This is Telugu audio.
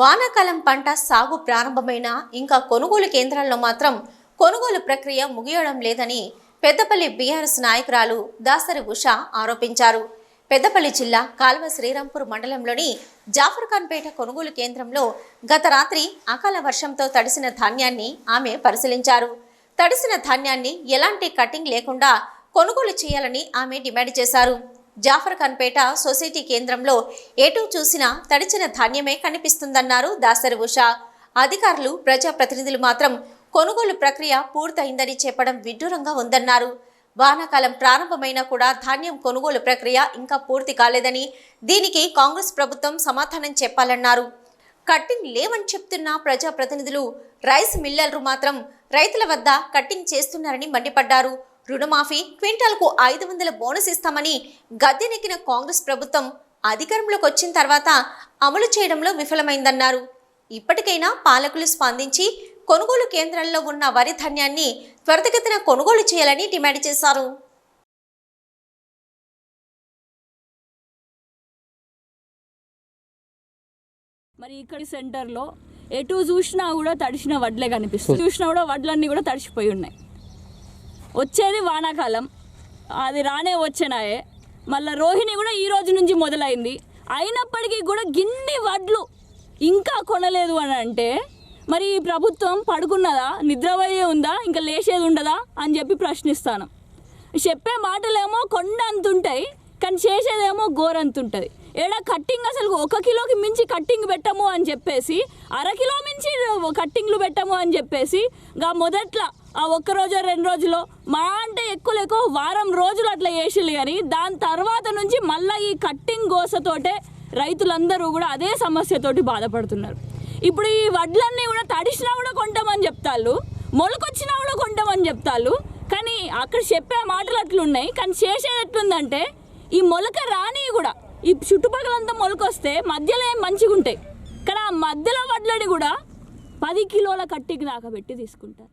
వానాకాలం పంట సాగు ప్రారంభమైన ఇంకా కొనుగోలు కేంద్రాల్లో మాత్రం కొనుగోలు ప్రక్రియ ముగియడం లేదని పెద్దపల్లి బీఆర్ఎస్ నాయకురాలు దాసరి ఉష ఆరోపించారు. పెద్దపల్లి జిల్లా కాల్వ శ్రీరాంపూర్ మండలంలోని జాఫర్ఖాన్పేట కొనుగోలు కేంద్రంలో గత రాత్రి అకాల వర్షంతో తడిసిన ధాన్యాన్ని ఆమె పరిశీలించారు. తడిసిన ధాన్యాన్ని ఎలాంటి కటింగ్ లేకుండా కొనుగోలు చేయాలని ఆమె డిమాండ్ చేశారు. జాఫర్ ఖాన్పేట సొసైటీ కేంద్రంలో ఎటు చూసినా తడిచిన ధాన్యమే కనిపిస్తుందన్నారు దాసరి ఉష. అధికారులు ప్రజాప్రతినిధులు మాత్రం కొనుగోలు ప్రక్రియ పూర్తయిందని చెప్పడం విడ్డూరంగా ఉందన్నారు. వానాకాలం ప్రారంభమైనా కూడా ధాన్యం కొనుగోలు ప్రక్రియ ఇంకా పూర్తి కాలేదని దీనికి కాంగ్రెస్ ప్రభుత్వం సమాధానం చెప్పాలన్నారు. కట్టింగ్ లేవని చెప్తున్న ప్రజాప్రతినిధులు రైస్ మిల్లర్లు మాత్రం రైతుల వద్ద కట్టింగ్ చేస్తున్నారని మండిపడ్డారు. రుణమాఫీ క్వింటాల్కు ఐదు వందల బోనస్ ఇస్తామని గద్దెనెక్కిన కాంగ్రెస్ ప్రభుత్వం అధికారంలోకి వచ్చిన తర్వాత అమలు చేయడంలో విఫలమైందన్నారు. ఇప్పటికైనా పాలకులు స్పందించి కొనుగోలు కేంద్రాల్లో ఉన్న వరి ధాన్యాన్ని త్వరితగతిన కొనుగోలు చేయాలని డిమాండ్ చేశారు. మరి ఇక్కడి సెంటర్లో ఎటు చూసినా కూడా తడిసిన వడ్లే కనిపిస్తుంది. చూసినా కూడా వడ్లన్నీ కూడా తడిసిపోయి ఉన్నాయి. వచ్చేది వానాకాలం. అది రానే వచ్చినాయే. మళ్ళీ రోహిణి కూడా ఈ రోజు నుంచి మొదలైంది. అయినప్పటికీ కూడా గిన్ని వడ్లు ఇంకా కొనలేదు అని అంటే మరి ఈ ప్రభుత్వం పడుకున్నదా? నిద్రపోయే ఉందా? ఇంకా లేచేది ఉండదా? అని చెప్పి ప్రశ్నిస్తాను. చెప్పే మాటలేమో కొండ అంతుంటాయి కానీ చేసేదేమో గోరంతుంటుంది. ఏడ ఏడా కట్టింగ్ అసలు ఒక కిలోకి మించి కట్టింగ్ పెట్టము అని చెప్పేసి అర కిలో మించి కట్టింగ్లు పెట్టము అని చెప్పేసి గా మొదట్లో ఆ ఒక్క రోజు రెండు రోజులో మా అంటే ఎక్కువ లేకో వారం రోజులు అట్లా చేసిళ్ళు కానీ దాని తర్వాత నుంచి మళ్ళీ ఈ కట్టింగ్ గోసతోటే రైతులందరూ కూడా అదే సమస్యతోటి బాధపడుతున్నారు. ఇప్పుడు ఈ వడ్లన్నీ కూడా తడిసినా కూడా కొంటామని చెప్తాళ్ళు మొలకొచ్చినా కూడా కొంటామని చెప్తాళ్ళు కానీ అక్కడ చెప్పే మాటలు అట్లున్నాయి కానీ చేసేది ఎట్లుందంటే ఈ మొలక రాని కూడా ఈ చుట్టుపక్కలంతా మొలకొస్తే మధ్యలో ఏం మంచిగా ఉంటాయి కానీ ఆ మధ్యలో వడ్లని కూడా పది కిలోల కట్టికి దాకా పెట్టి తీసుకుంటారు.